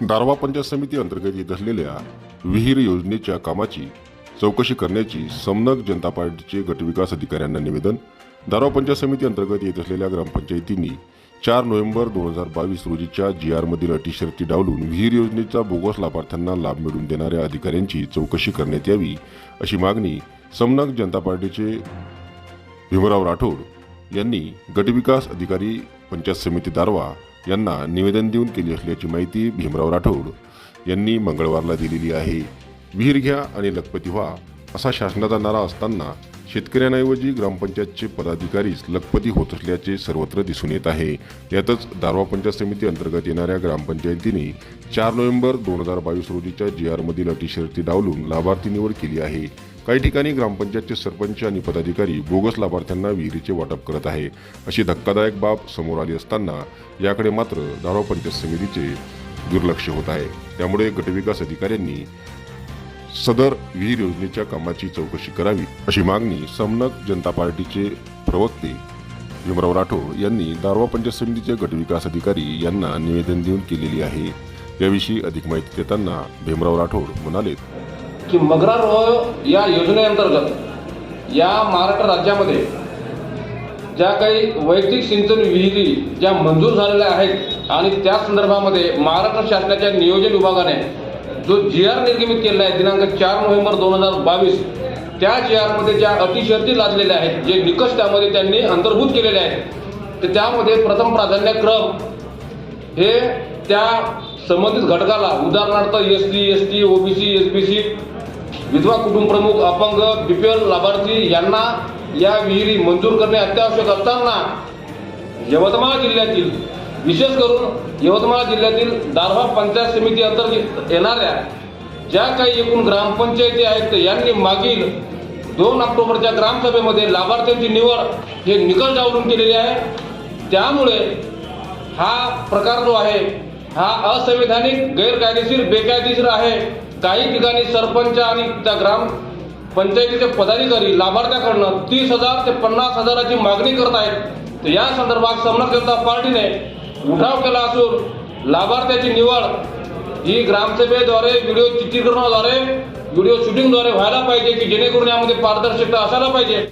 दारवा पंचायत समिती अंतर्गत येत असलेल्या विहीर योजनेच्या कामाची चौकशी करण्याची समनक जनता पार्टीचे गटविकास अधिकाऱ्यांना निवेदन. दारवा पंचायत समिती अंतर्गत येत असलेल्या ग्रामपंचायतींनी चार नोव्हेंबर दोन हजार बावीस रोजीच्या जी आरमधील अटी शर्ती डावलून विहीर योजनेचा बोगस लाभार्थ्यांना लाभ मिळवून देणाऱ्या अधिकाऱ्यांची चौकशी करण्यात यावी अशी मागणी समनक जनता पार्टीचे भीमराव राठोड यांनी गटविकास अधिकारी पंचायत समिती दारवा यांना निवेदन देऊन केली असल्याची माहिती भीमराव राठोड यांनी मंगळवारला दिलेली आहे. विहीर घ्या आणि लखपती व्हा असा शासनाचा नारा असताना शेतकऱ्यांऐवजी ग्रामपंचायतचे पदाधिकारीच लखपती होत असल्याचे सर्वत्र दिसून येत आहे. यातच दारवा पंचायत समिती अंतर्गत येणाऱ्या ग्रामपंचायतीने चार नोव्हेंबर दोन हजार बावीस रोजीच्या जी आरमधील अटी शर्ती डावलून लाभार्थी निवड केली आहे. काही ठिकाणी ग्रामपंचायतचे सरपंच आणि पदाधिकारी बोगस लाभार्थ्यांना विहिरीचे वाटप करत आहे. अशी धक्कादायक बाब समोर आली असताना याकडे मात्र दारवा पंचायत समितीचे दुर्लक्ष होत आहे. त्यामुळे गटविकास अधिकाऱ्यांनी सदर विहीर योजनेच्या कामाची चौकशी करावी अशी मागणी समनक जनता पार्टीचे प्रवक्ते भीमराव राठोड यांनी दारवा पंचायत समितीचे गटविकास अधिकारी यांना निवेदन देऊन केलेली आहे. याविषयी अधिक माहिती देताना भीमराव राठोड म्हणाले की मगरारोह या योजनेअंतर्गत या महाराष्ट्र राज्यामध्ये ज्या काही वैयक्तिक सिंचन विहिरी ज्या मंजूर झालेल्या आहेत आणि त्या संदर्भामध्ये महाराष्ट्र शासनाच्या नियोजन विभागाने जो जी आर निर्गमित केलेला आहे दिनांक चार नोव्हेंबर दोन हजार बावीस त्या जी आरमध्ये ज्या अतिशर्ती लादलेल्या आहेत जे निकष त्यामध्ये त्यांनी अंतर्भूत केलेले आहेत तर त्यामध्ये प्रथम प्राधान्यक्रम हे त्या संबंधित घटकाला उदाहरणार्थ S T S T OBC S B C विधवा कुटुंबप्रमुख अपंग बीपीएल लाभार्थी यांना या विहिरी मंजूर करणे अत्यावश्यक असताना यवतमाळ जिल्ह्यातील विशेष करून यवतमाळ जिल्ह्यातील दारव्हा पंचायत समिती अंतर्गत येणाऱ्या ज्या काही एकूण ग्रामपंचायती आहेत यांनी मागील दोन ऑक्टोबरच्या ग्रामसभेमध्ये लाभार्थ्यांची निवड हे निकष डावलून केलेली आहे. त्यामुळे हा प्रकार जो आहे हा असंवैधानिक गैरकायदेशीर बेकायदेशीर आहे. काही ठिकाणी सरपंच आणि त्या ग्राम पंचायतीचे पदाधिकारी लाभार्थ्याकडनं तीस हजार ते पन्नास हजाराची मागणी करत आहेत. तर या संदर्भात समन्वय जनता पार्टीने उठाव केला असून लाभार्थ्याची निवड ही ग्रामसभेद्वारे व्हिडिओ चित्रीकरणाद्वारे व्हिडिओ शूटिंगद्वारे व्हायला पाहिजे की जेणेकरून यामध्ये पारदर्शकता असायला पाहिजे.